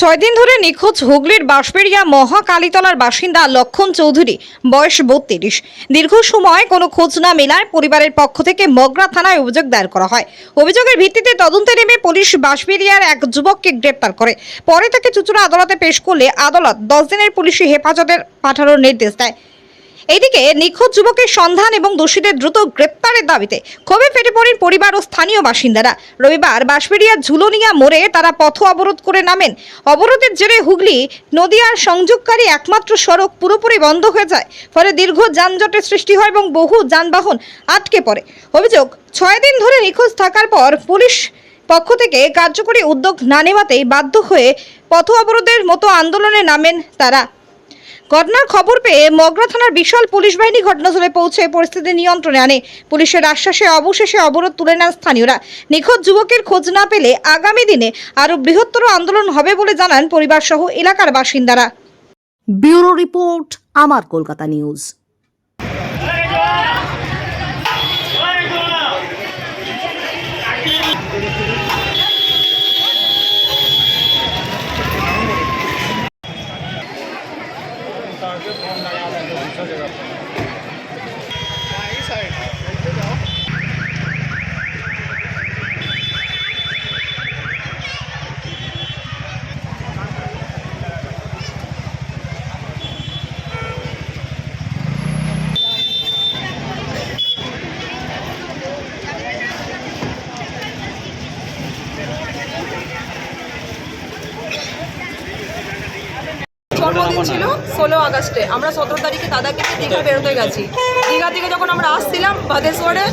ছয় দিন ধরে নিখোঁজ হুগলির বাঁশবেড়িয়া মহাকালীতলার বাসিন্দা লক্ষণ চৌধুরী, বয়স বত্রিশ। দীর্ঘ সময় কোনো খোঁজ না মেলায় পরিবারের পক্ষ থেকে মগরা থানায় অভিযোগ দায়ের করা হয়। অভিযোগের ভিত্তিতে তদন্তে নেমে পুলিশ বাঁশবেড়িয়ার এক যুবককে গ্রেপ্তার করে। পরে তাকে চুচুড়া আদালতে পেশ করলে আদালত দশ দিনের পুলিশি হেফাজতের পাঠানোর নির্দেশ দেয়। এইদিকে নিখোঁজ যুবকের সন্ধান এবং দোষীদের দ্রুত গ্রেপ্তারের দাবিতে ক্ষোভে ফেটে পড়েন পরিবার ও স্থানীয় বাসিন্দারা। রবিবার বাঁশবেড়িয়ার ঝুলনিয়া মোড়ে তারা পথ অবরোধ করে নামেন। অবরোধের জেরে হুগলি নদিয়ার সংযোগকারী একমাত্র সড়ক পুরোপুরি বন্ধ হয়ে যায়। ফলে দীর্ঘ যানজটের সৃষ্টি হয় এবং বহু যানবাহন আটকে পড়ে। অভিযোগ, ছয় দিন ধরে নিখোঁজ থাকার পর পুলিশ পক্ষ থেকে কার্যকরী উদ্যোগ না নেওয়াতেই বাধ্য হয়ে পথ অবরোধের মতো আন্দোলনে নামেন তারা। ঘটনার খবর পেয়ে মগরা থানার বিশাল পুলিশ বাহিনী ঘটনাস্থলে পৌঁছে পরিস্থিতি নিয়ন্ত্রণে আনে। পুলিশের আশ্বাসে অবশেষে অবরোধ তুলে নেন স্থানীয়রা। নিখোঁজ যুবকের খোঁজ না পেলে আগামী দিনে আরও বৃহত্তর আন্দোলন হবে বলে জানান পরিবারসহ এলাকার বাসিন্দারা। ব্যুরো রিপোর্ট, আমার কলকাতা নিউজ। तव्हांखे फ़ोन लॻाए पंहिंजो ছিল ষোলো আগস্টে। আমরা সতেরো তারিখে দাদাকে দীঘা বেরোতে গেছি। দীঘা থেকে যখন আমরা আসছিলাম বাদেশ্বরে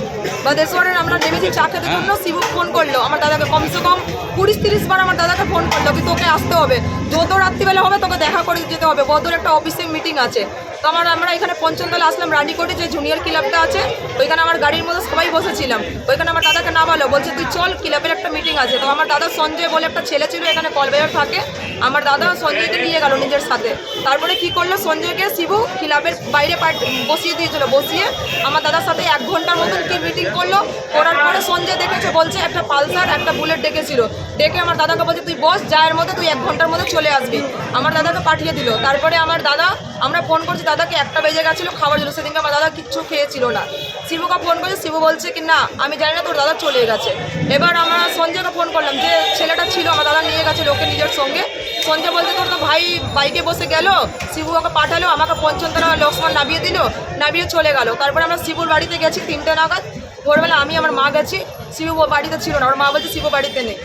বাদেশ্বরে আমরা নেমেছি চা খেতে জন্য, শিবু ফোন করল। আমার দাদাকে কমসে কম কুড়ি তিরিশ বার আমার দাদাকে ফোন করল কি তোকে আসতে হবে। যত রাত্রিবেলা হবে তোকে দেখা করে যেতে হবে। বদর একটা অফিসে মিটিং আছে। তো আমার, আমরা এখানে পঞ্চমতলা আসলাম রানীকোটে যে জুনিয়র ক্লাবটা আছে, ওইখানে আমার গাড়ির মধ্যে সবাই বসেছিলাম। ওইখানে আমার দাদাকে নামালো বলো, বলছে, তুই চল ক্লাবের একটা মিটিং আছে। তো আমার দাদা সঞ্জয় বলে একটা ছেলে ছিল, এখানে কলবাজার থাকে। আমার দাদা সঞ্জয়কে নিয়ে গেল নিজের সাথে। তারপরে কি করল? সঞ্জয়কে শিবু ক্লাবের বাইরে পাঠ- বসিয়ে দিয়েছিল। বসিয়ে আমার দাদার সাথে এক ঘণ্টার মতন কি মিটিং করল? করার পরে সঞ্জয় দেখেছে, বলছে, একটা পালসার, একটা বুলেট ডেকেছিল। ডেকে আমার দাদাকে বলছে, তুই বস যায়ের মধ্যে, তুই এক ঘণ্টার মধ্যে চলে আসবি। আমার দাদাকে পাঠিয়ে দিল। তারপরে আমার দাদা, আমরা ফোন করছি, দাদাকে একটা বেজে গেছিল, খাবার জন্য সেদিনকে আমার দাদা কিচ্ছু খেয়েছিল না। শিবুকে ফোন করছে, শিবু বলছে কি, না, আমি জানি না, তোর দাদা চলে গেছে। এবার আমরা সঞ্জয়কে ফোন করলাম যে, ছেলেটা ছিল, আমার দাদা নিয়ে গেছে লোকে নিজের সঙ্গে। সঞ্জয় বলতে তোর তো ভাই বাইকে বসে গেল শিবু ওকে পাঠালো আমাকে পঞ্চমতলা লক্ষ্মণ নামিয়ে দিল নামিয়ে চলে গেল। তারপরে আমরা শিবুর বাড়িতে গেছি তিনটে নাগাদ। ভোরবেলা আমি আমার মা গেছি শিবু বাড়িতে ছিল না ওর মা বলছে শিবু বাড়িতে নেই।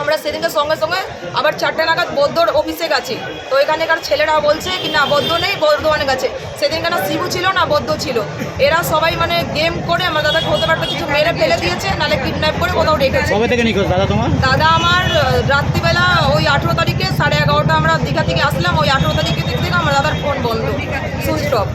আমরা সেদিনকে সঙ্গে সঙ্গে আবার চারটে নাগাদ বৌদ্ধর অফিসে গেছি। তো এখানকার ছেলেরা বলছে কি না বৌদ্ধ নেই বর্ধমানে গেছে। সেদিনকে না শিবু ছিল না বৌদ্ধ ছিল। এরা সবাই মানে গেম করে আমার দাদাকে হতে পারতো কিছু মেরে ফেলে দিয়েছে নাহলে কিডন্যাপ করে কোথাও রেখেছে। দাদা আমার রাত্রিবেলা ওই আঠেরো তারিখে আমরা দীঘা থেকে আসলাম ওই আঠেরো তারিখ থেকে আমার দাদার ফোন বন্ধ। Switch off